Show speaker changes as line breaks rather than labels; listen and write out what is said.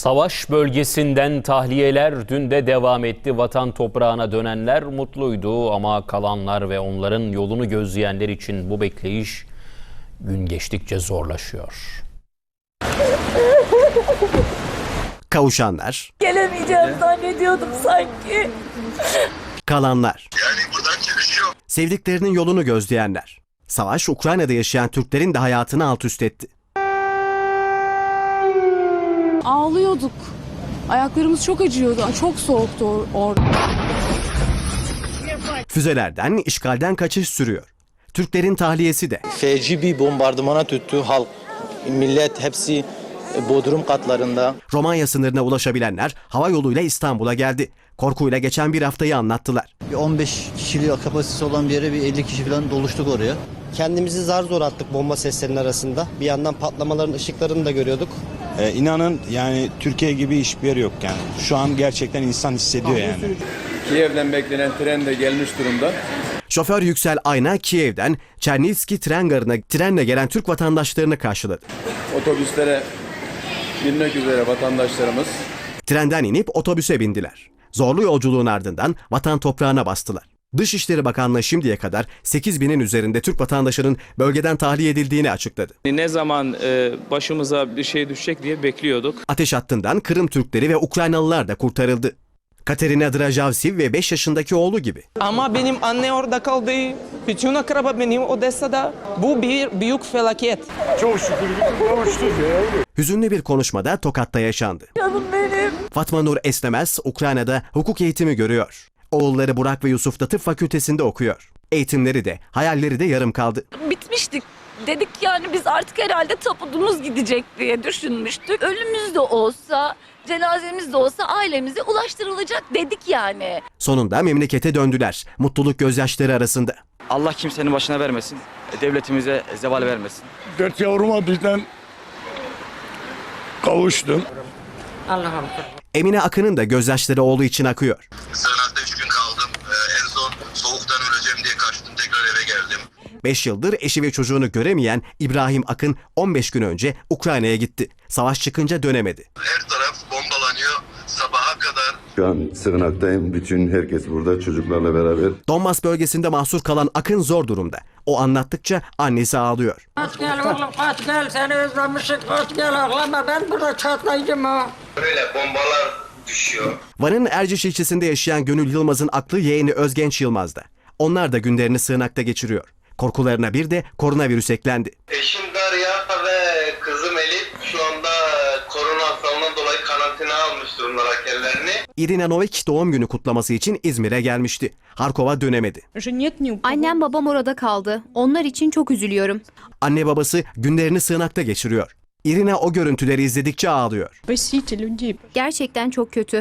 Savaş bölgesinden tahliyeler dün de devam etti. Vatan toprağına dönenler mutluydu ama kalanlar ve onların yolunu gözleyenler için bu bekleyiş gün geçtikçe zorlaşıyor.
Kavuşanlar,
Gelemeyeceğim zannediyordum sanki.
kalanlar,
Yani buradan çıkış yok.
sevdiklerinin yolunu gözleyenler. Savaş Ukrayna'da yaşayan Türklerin de hayatını alt üst etti.
Ağlıyorduk. Ayaklarımız çok acıyordu. Çok soğuktu or- orada.
Füzelerden, işgalden kaçış sürüyor. Türklerin tahliyesi de.
feci bir bombardımana tuttu halk. Millet hepsi bodrum katlarında.
Romanya sınırına ulaşabilenler hava yoluyla İstanbul'a geldi. Korkuyla geçen bir haftayı anlattılar.
Bir 15 kişilik kapasitesi olan bir yere bir 50 kişi falan doluştuk oraya.
Kendimizi zar zor attık bomba seslerinin arasında. Bir yandan patlamaların ışıklarını da görüyorduk.
Ee, inanın yani Türkiye gibi hiçbir yer yok yani. Şu an gerçekten insan hissediyor yani.
Kiev'den beklenen tren de gelmiş durumda.
Şoför Yüksel Ayna Kiev'den Çernivski tren garına trenle gelen Türk vatandaşlarını karşıladı.
Otobüslere binmek üzere vatandaşlarımız
Trenden inip otobüse bindiler. Zorlu yolculuğun ardından vatan toprağına bastılar. Dışişleri Bakanlığı şimdiye kadar 8 binin üzerinde Türk vatandaşının bölgeden tahliye edildiğini açıkladı.
Ne zaman e, başımıza bir şey düşecek diye bekliyorduk.
Ateş hattından Kırım Türkleri ve Ukraynalılar da kurtarıldı. Katerina Drajavsiv ve 5 yaşındaki oğlu gibi.
Ama benim anne orada kaldı. Bütün akraba benim Odessa'da. Bu bir büyük felaket.
Hüzünlü bir konuşmada Tokat'ta yaşandı.
Canım benim.
Fatma Nur Esnemez Ukrayna'da hukuk eğitimi görüyor. Oğulları Burak ve Yusuf da tıp fakültesinde okuyor. Eğitimleri de, hayalleri de yarım kaldı.
Bitmiştik. Dedik yani biz artık herhalde tapudumuz gidecek diye düşünmüştük. Ölümümüz de olsa, cenazemiz de olsa ailemize ulaştırılacak dedik yani.
Sonunda memlekete döndüler. Mutluluk gözyaşları arasında.
Allah kimsenin başına vermesin. Devletimize zeval vermesin.
Dört yavruma birden kavuştum.
Emine Akın'ın da gözyaşları oğlu için akıyor. 5 yıldır eşi ve çocuğunu göremeyen İbrahim Akın 15 gün önce Ukrayna'ya gitti. Savaş çıkınca dönemedi.
Her taraf bombalanıyor. Sabaha kadar
Şu an sığınaktayım. Bütün herkes burada çocuklarla beraber.
Donbas bölgesinde mahsur kalan Akın zor durumda. O anlattıkça annesi ağlıyor.
Kaç gel oğlum kaç gel seni özlemişim kaç gel ağlama ben burada çatlayacağım ha.
böyle bombalar düşüyor.
Van'ın Erciş ilçesinde yaşayan Gönül Yılmaz'ın aklı yeğeni Özgenç Yılmaz'da. Onlar da günlerini sığınakta geçiriyor. Korkularına bir de koronavirüs eklendi.
Eşim Derya ve kızım Elif şu anda korona hastalığından dolayı karantina almış durumlar kendilerini.
Irina Novik doğum günü kutlaması için İzmir'e gelmişti. Harkova dönemedi.
Annem babam orada kaldı. Onlar için çok üzülüyorum.
Anne babası günlerini sığınakta geçiriyor. Irina o görüntüleri izledikçe ağlıyor.
Gerçekten çok kötü.